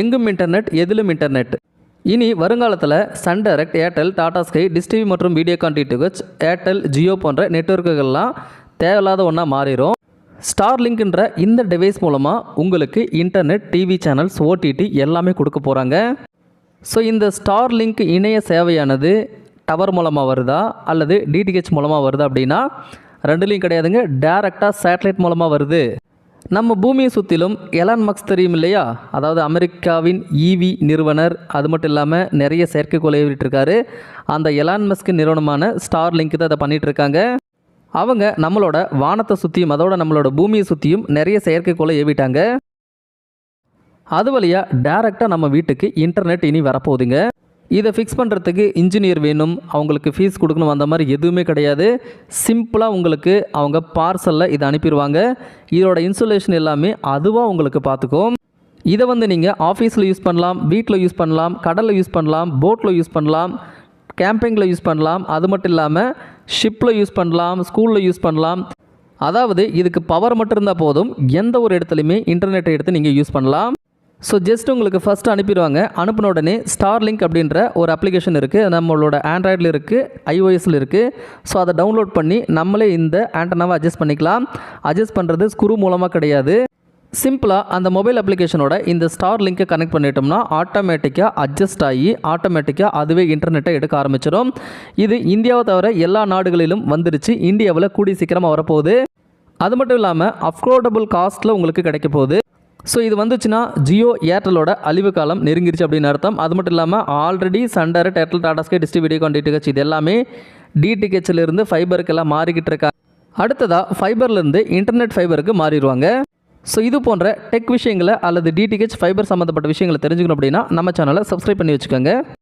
எங்கும் இன்டர்நெட் எதிலும் இன்டர்நெட் இனி வருங்காலத்தில் Sun Direct Airtel Tata Sky dish TV மற்றும் வீடியோகான் டிடிஹெச் ஏர்டெல் ஜியோ போன்ற நெட்வொர்க்குகள்லாம் தேவையில்லாத ஒன்றா மாறிடும் ஸ்டார்லிங்க்ன்ற இந்த டிவைஸ் மூலமாக உங்களுக்கு இன்டர்நெட் டிவி சேனல்ஸ் ஓடிடி எல்லாமே கொடுக்க போகிறாங்க ஸோ இந்த ஸ்டார்லிங்க் இணைய சேவையானது டவர் மூலமாக வருதா? அல்லது டிடிஹெச் மூலமாக வருதா அப்படின்னா ரெண்டுலேயும் கிடையாதுங்க. டேரெக்டாக சேட்டலைட் மூலமாக வருது. நம்ம பூமியை சுற்றிலும் எலான் மக்ஸ் தெரியும் இல்லையா? அதாவது அமெரிக்காவின் ஈவி நிறுவனர் அது மட்டும் இல்லாமல் நிறைய செயற்கைக்கோளை ஏறிட்டுருக்காரு. அந்த எலான் மஸ்க் நிறுவனமான ஸ்டார் லிங்க் தான் அதை பண்ணிகிட்ருக்காங்க அவங்க நம்மளோட வானத்தை சுற்றியும் அதோட நம்மளோட பூமியை சுற்றியும் நிறைய செயற்கைக்கோளை ஏவிட்டாங்க. அது வழியாக டேரெக்டாக நம்ம வீட்டுக்கு இன்டர்நெட் இனி வரப்போகுதுங்க. இதை ஃபிக்ஸ் பண்ணுறதுக்கு இன்ஜினியர் வேணும் அவங்களுக்கு ஃபீஸ் கொடுக்கணும் அந்த மாதிரி எதுவுமே கிடையாது. சிம்பிளாக உங்களுக்கு அவங்க பார்சலில் இதை அனுப்பிடுவாங்க இதோட இன்சுலேஷன் எல்லாமே அதுவாக உங்களுக்கு பார்த்துக்கும். இதை வந்து நீங்கள் ஆஃபீஸில் யூஸ் பண்ணலாம் வீட்டில் யூஸ் பண்ணலாம் கடலில் யூஸ் பண்ணலாம் போட்டில் யூஸ் பண்ணலாம் கேம்பிங்கில் யூஸ் பண்ணலாம். அது மட்டும் இல்லாமல் ஷிப்பில் யூஸ் பண்ணலாம் ஸ்கூலில் யூஸ் பண்ணலாம். அதாவது இதுக்கு பவர் மட்டும் இருந்தால் போதும். எந்த ஒரு இடத்துலையுமே இன்டர்நெட்டை எடுத்து நீங்கள் யூஸ் பண்ணலாம். ஸோ ஜஸ்ட் உங்களுக்கு ஃபஸ்ட்டு அனுப்பிடுவாங்க. அனுப்பின உடனே ஸ்டார் லிங்க் அப்படின்ற ஒரு அப்ளிகேஷன் இருக்குது நம்மளோட ஆண்ட்ராய்டில் இருக்குது ஐஓஎஸில் இருக்குது ஸோ அதை டவுன்லோட் பண்ணி நம்மளே இந்த ஆண்டனாவை அட்ஜஸ்ட் பண்ணிக்கலாம். அட்ஜஸ்ட் பண்ணுறது ஸ்க்ரூ மூலமாக கிடையாது. சிம்பிளாக அந்த மொபைல் அப்ளிகேஷனோட இந்த ஸ்டார் லிங்க்கை கனெக்ட் பண்ணிட்டோம்னா ஆட்டோமேட்டிக்காக அட்ஜஸ்ட் ஆகி ஆட்டோமேட்டிக்காக அதுவே இன்டர்நெட்டை எடுக்க ஆரம்பிச்சிடும். இது இந்தியாவை தவிர எல்லா நாடுகளிலும் வந்துருச்சு. இந்தியாவில் கூடி சீக்கிரமாக வரப்போகுது. அது மட்டும் இல்லாமல் அஃபோர்டபுள் காஸ்ட்டில் உங்களுக்கு கிடைக்க போகுது. ஸோ இது வந்துச்சுன்னா ஜியோ ஏர்டெலோட அழிவு காலம் நெருங்கிருச்சு அப்படின்னு அர்த்தம். அது மட்டும் இல்லாமல் ஆல்ரெடி சண்டர் ஏர்டெல் டாடா டிஸ்ட்ரிபியூட்டி டிஸ்டி இது எல்லாமே டிடிஹெச்லேருந்து ஃபைபருக்கெல்லாம் மாறிக்கிட்டு இருக்கா. அடுத்ததாக ஃபைபர்லேருந்து இன்டர்நெட் ஃபைபருக்கு மாறிடுவாங்க. ஸோ இது போன்ற டெக் விஷயங்களை அல்லது டிடிஹெச் ஃபைபர் சம்மந்தப்பட்ட விஷயங்களை தெரிஞ்சுக்கணும் அப்படின்னா நம்ம சேனலை சப்ஸ்கிரைப் பண்ணி வச்சுக்கோங்க.